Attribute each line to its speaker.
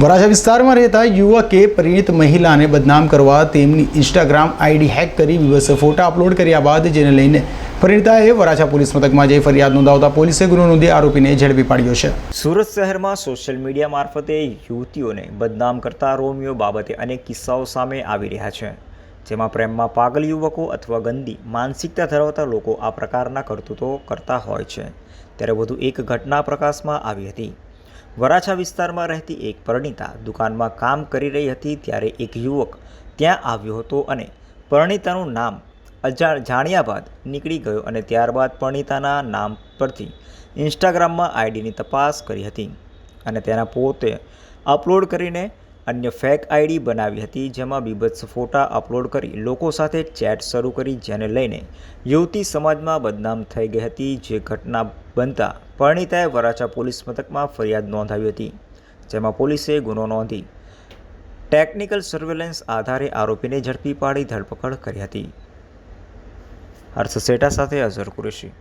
Speaker 1: વરાછા વિસ્તારમાં રહેતા યુવકે પરિણીત મહિલાને બદનામ કરવા તેમની ઇન્સ્ટાગ્રામ આઈડી હેક કરી વિવસ ફોટા અપલોડ કર્યા બાદ જેને લઈને પરિણીતાએ વરાછા પોલીસ મથકમાં જઈ ફરિયાદ નોંધાવતા પોલીસે ગુનો નોંધી આરોપીને ઝડપી પાડ્યો છે.
Speaker 2: સુરત શહેરમાં સોશિયલ મીડિયા મારફતે યુવતીઓને બદનામ કરતા રોમિયો બાબતે અનેક કિસ્સાઓ સામે આવી રહ્યા છે, જેમાં પ્રેમમાં પાગલ યુવકો અથવા ગંદી માનસિકતા ધરાવતા લોકો આ પ્રકારના કરતૂતો કરતા હોય છે. ત્યારે વધુ એક ઘટના પ્રકાશમાં આવી હતી. વરાછા વિસ્તારમાં રહેતી એક પરણિતા દુકાનમાં કામ કરી રહી હતી ત્યારે એક યુવક ત્યાં આવ્યો હતો અને પરણિતાનું નામ અજાણ જાણ્યા બાદ નીકળી ગયો અને ત્યારબાદ પરણિતાના નામ પરથી ઇન્સ્ટાગ્રામમાં આઈડીની તપાસ કરી હતી અને તેના પોતે અપલોડ કરીને અન્ય ફેક આઈડી બનાવી હતી, જેમાં બીભત્સ ફોટા અપલોડ કરી લોકો સાથે ચેટ શરૂ કરી, જેને લઈને યુવતી સમાજમાં બદનામ થઈ ગઈ હતી. જે ઘટના બનતા પરણિતાએ વરાછા પોલીસ મથકમાં ફરિયાદ નોંધાવી હતી, જેમાં પોલીસે ગુનો નોંધી ટેકનિકલ સર્વેલન્સ આધારે આરોપીને ઝડપી પાડી ધરપકડ કરી હતી. હર્ષ સેટા સાથે અઝર કુરેશી.